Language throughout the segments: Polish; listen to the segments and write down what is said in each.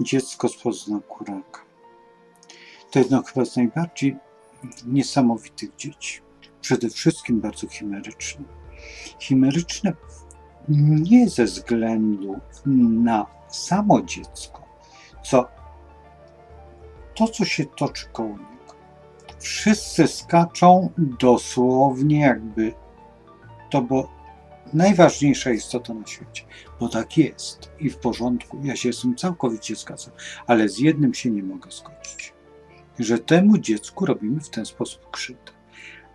dziecko z poznaku raka. To jedno chyba z najbardziej niesamowitych dzieci. Przede wszystkim bardzo chimeryczne. Chimeryczne nie ze względu na samo dziecko, co to, co się toczy koło niego. Wszyscy skaczą dosłownie jakby to było najważniejsza istota na świecie, bo tak jest i w porządku. Ja się z tym całkowicie zgadzam, ale z jednym się nie mogę zgodzić, że temu dziecku robimy w ten sposób krzywdę.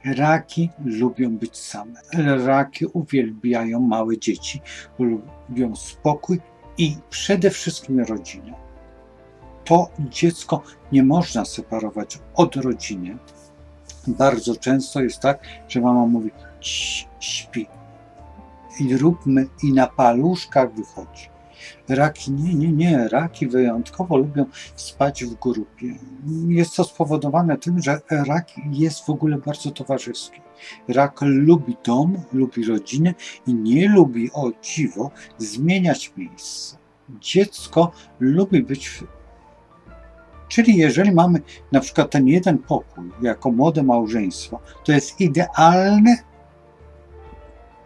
Raki lubią być same. Raki uwielbiają małe dzieci, lubią spokój i przede wszystkim rodzinę. To dziecko nie można separować od rodziny. Bardzo często jest tak, że mama mówi: "Cii, śpi. I róbmy, i na paluszkach wychodzi. Raki nie, nie, nie. Raki wyjątkowo lubią spać w grupie. Jest to spowodowane tym, że rak jest w ogóle bardzo towarzyski. Rak lubi dom, lubi rodzinę i nie lubi, o dziwo, zmieniać miejsca. Dziecko lubi być. W... Czyli jeżeli mamy na przykład ten jeden pokój jako młode małżeństwo, to jest idealne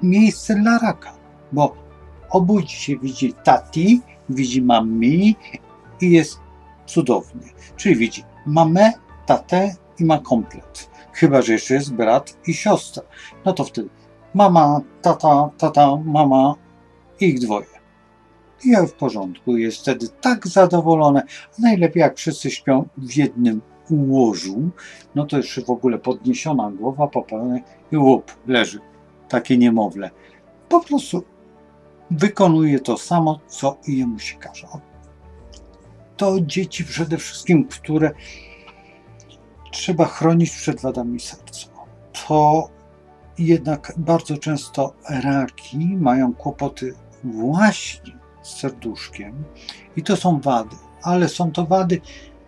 miejsce dla raka, bo obudzi się, widzi tati, widzi mami i jest cudownie. Czyli widzi mamę, tatę i ma komplet. Chyba, że jeszcze jest brat i siostra. No to wtedy mama, tata, tata, mama ich dwoje. I ja w porządku. Jest wtedy tak zadowolone. Najlepiej jak wszyscy śpią w jednym łożu, no to jeszcze w ogóle podniesiona głowa, popełnia i łup, leży. Takie niemowlę. Po prostu wykonuje to samo, co i jemu się każe. To dzieci przede wszystkim, które trzeba chronić przed wadami serca. To jednak bardzo często raki mają kłopoty właśnie z serduszkiem i to są wady, ale są to wady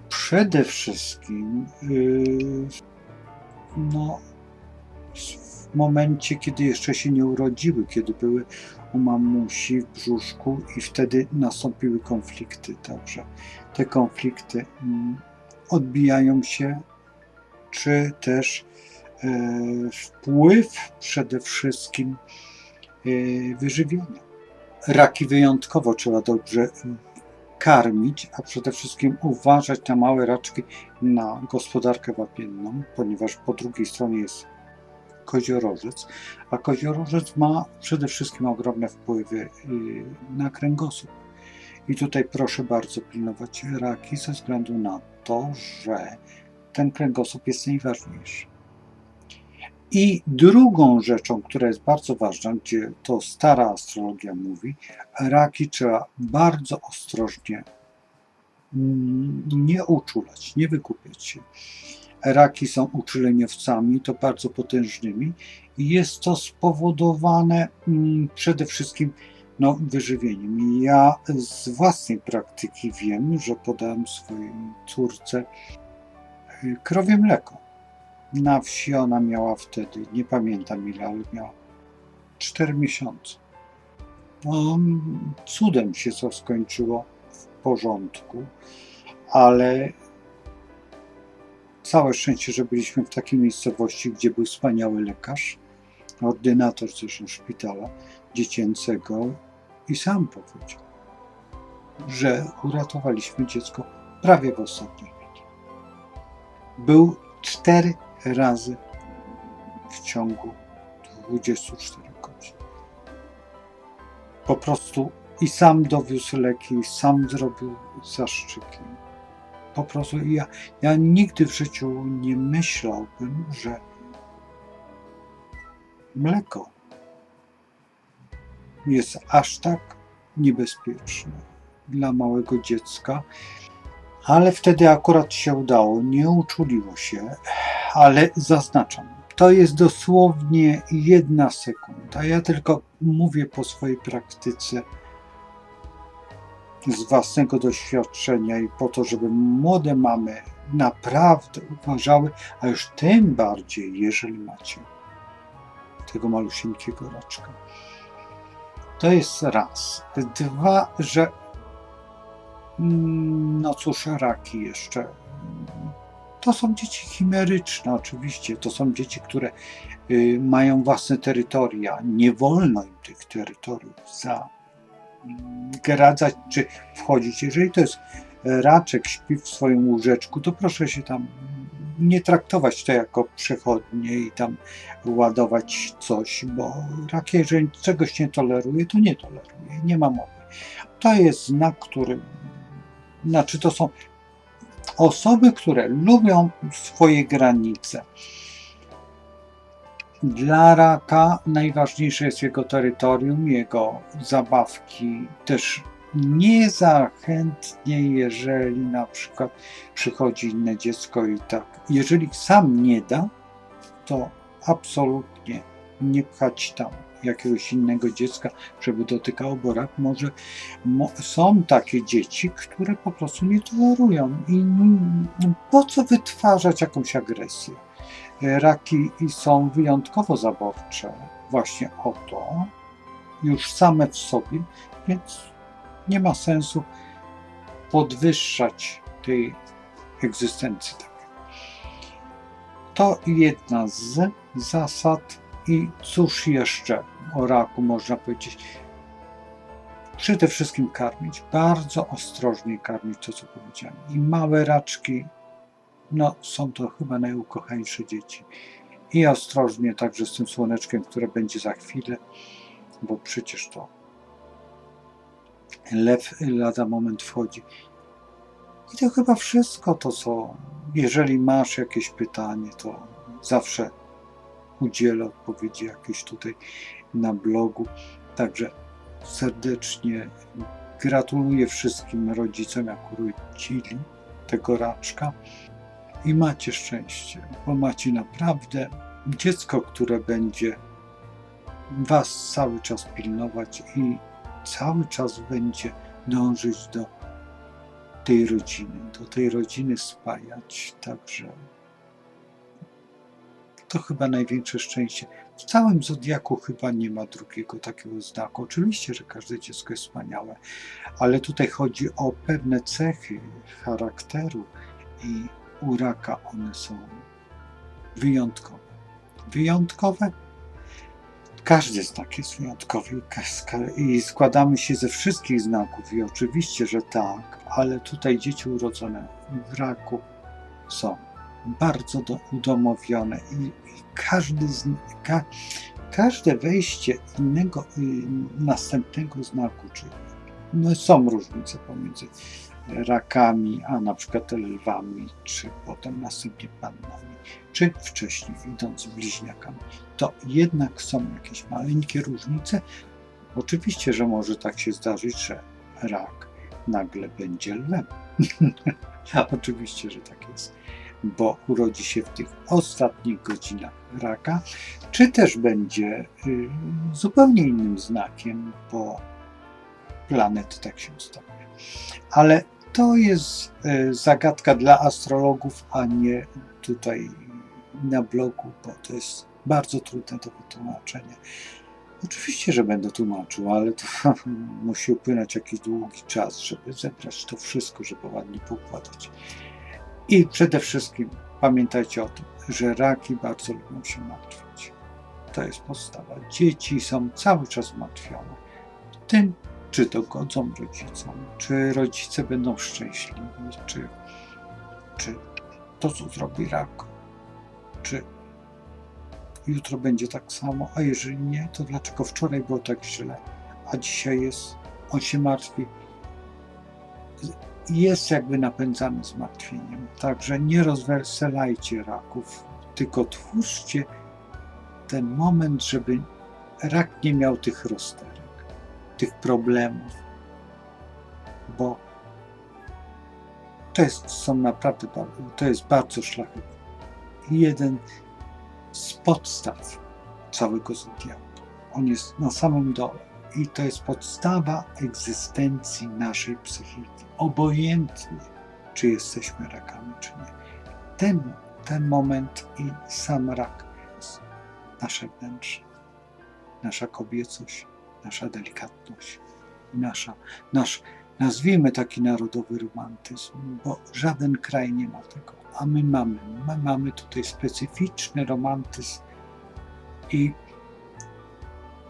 przede wszystkim yy, no, momencie, kiedy jeszcze się nie urodziły, kiedy były u mamusi w brzuszku i wtedy nastąpiły konflikty. Także te konflikty mm, odbijają się, czy też e, wpływ przede wszystkim e, wyżywienia. Raki wyjątkowo trzeba dobrze karmić, a przede wszystkim uważać na małe raczki na gospodarkę wapienną, ponieważ po drugiej stronie jest koziorożec, a koziorożec ma przede wszystkim ogromne wpływy y, na kręgosłup. I tutaj proszę bardzo pilnować raki ze względu na to, że ten kręgosłup jest najważniejszy. I drugą rzeczą, która jest bardzo ważna, gdzie to stara astrologia mówi, raki trzeba bardzo ostrożnie mm, nie uczulać, nie wykupiać się. Raki są uczuleniowcami, to bardzo potężnymi, i jest to spowodowane mm, przede wszystkim no, wyżywieniem. Ja z własnej praktyki wiem, że podałem swojej córce y, krowie mleko. Na wsi ona miała wtedy, nie pamiętam ile, ale miała 4 miesiące. No, cudem się to skończyło w porządku, ale całe szczęście, że byliśmy w takiej miejscowości, gdzie był wspaniały lekarz, ordynator zresztą szpitala dziecięcego i sam powiedział, że uratowaliśmy dziecko prawie w ostatniej chwili. Był cztery razy w ciągu 24 godzin. Po prostu i sam dowiózł leki, i sam zrobił zaszczyki. Po prostu ja, ja nigdy w życiu nie myślałbym, że mleko jest aż tak niebezpieczne dla małego dziecka, ale wtedy akurat się udało, nie uczuliło się, ale zaznaczam, to jest dosłownie jedna sekunda. Ja tylko mówię po swojej praktyce z własnego doświadczenia i po to, żeby młode mamy naprawdę uważały, a już tym bardziej, jeżeli macie tego malusieńkiego raczka. To jest raz. Dwa, że Mm, No cóż, raki jeszcze. To są dzieci chimeryczne, oczywiście. To są dzieci, które y, mają własne terytoria. Nie wolno im tych terytoriów zagradzać czy wchodzić. Jeżeli to jest raczek, śpi w swoim łóżeczku, to proszę się tam nie traktować to jako przechodnie i tam ładować coś, bo rak, jeżeli czegoś nie toleruje, to nie toleruje, nie ma mowy. To jest znak, który, znaczy to są osoby, które lubią swoje granice. Dla raka najważniejsze jest jego terytorium, jego zabawki. Też nie za chętnie, jeżeli na przykład przychodzi inne dziecko i tak. Jeżeli sam nie da, to absolutnie nie pchać tam jakiegoś innego dziecka, żeby dotykało, bo rak może. Mo, są takie dzieci, które po prostu nie tolerują. I po co wytwarzać jakąś agresję? Raki i są wyjątkowo zaborcze właśnie o to, już same w sobie, więc nie ma sensu podwyższać tej egzystencji. To jedna z zasad i cóż jeszcze o raku można powiedzieć. Przede wszystkim karmić, bardzo ostrożnie karmić to, co powiedziałem. I małe raczki, no są to chyba najukochańsze dzieci. I ostrożnie także z tym słoneczkiem, które będzie za chwilę, bo przecież to lew lada moment wchodzi. I to chyba wszystko to, co. Jeżeli masz jakieś pytanie, to zawsze udzielę odpowiedzi jakieś tutaj na blogu. Także serdecznie gratuluję wszystkim rodzicom, jak urodzili tego raczka. I macie szczęście, bo macie naprawdę dziecko, które będzie Was cały czas pilnować i cały czas będzie dążyć do tej rodziny, do tej rodziny spajać. Także to chyba największe szczęście. W całym zodiaku chyba nie ma drugiego takiego znaku. Oczywiście, że każde dziecko jest wspaniałe, ale tutaj chodzi o pewne cechy charakteru i u raka one są wyjątkowe. Wyjątkowe każdy znak jest wyjątkowy i składamy się ze wszystkich znaków i oczywiście, że tak, ale tutaj dzieci urodzone w raku są bardzo do, udomowione i, i każdy z, ka, każde wejście innego, następnego znaku, czyli no są różnice pomiędzy rakami, a na przykład lwami, czy potem następnie pannami, czy wcześniej idąc bliźniakami, to jednak są jakieś maleńkie różnice. Oczywiście, że może tak się zdarzyć, że rak nagle będzie lwem. Oczywiście, że tak jest, bo urodzi się w tych ostatnich godzinach raka, czy też będzie y, zupełnie innym znakiem, bo planet tak się ustawia. Ale to jest y, zagadka dla astrologów, a nie tutaj na blogu, bo to jest bardzo trudne do wytłumaczenia. Oczywiście, że będę tłumaczył, ale to musi upłynąć jakiś długi czas, żeby zebrać to wszystko, żeby ładnie poukładać. I przede wszystkim pamiętajcie o tym, że raki bardzo lubią się martwić. To jest podstawa. Dzieci są cały czas zmartwione tym, czy dogodzą rodzicom, czy rodzice będą szczęśliwi, czy, czy to, co zrobi rak, czy jutro będzie tak samo, a jeżeli nie, to dlaczego wczoraj było tak źle, a dzisiaj jest, on się martwi. Jest jakby napędzany zmartwieniem. Także nie rozweselajcie raków, tylko twórzcie ten moment, żeby rak nie miał tych rozterek, tych problemów, bo to jest, są naprawdę, to jest bardzo szlachetne. Jeden z podstaw całego zodiaku. On jest na samym dole i to jest podstawa egzystencji naszej psychiki. Obojętnie, czy jesteśmy rakami, czy nie. Ten, ten moment i sam rak, nasze wnętrze, nasza kobiecość, nasza delikatność, nasza, nasz nazwijmy taki narodowy romantyzm, bo żaden kraj nie ma tego, a my mamy. My mamy tutaj specyficzny romantyzm i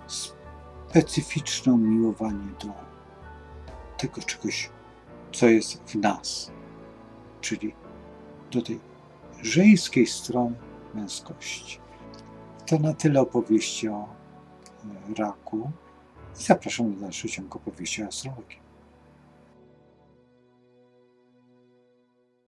specyficzne umiłowanie do tego czegoś, co jest w nas, czyli do tej żeńskiej strony męskości. To na tyle opowieści o e, raku. Zapraszam do dalszego ciągu opowieści o astrologii.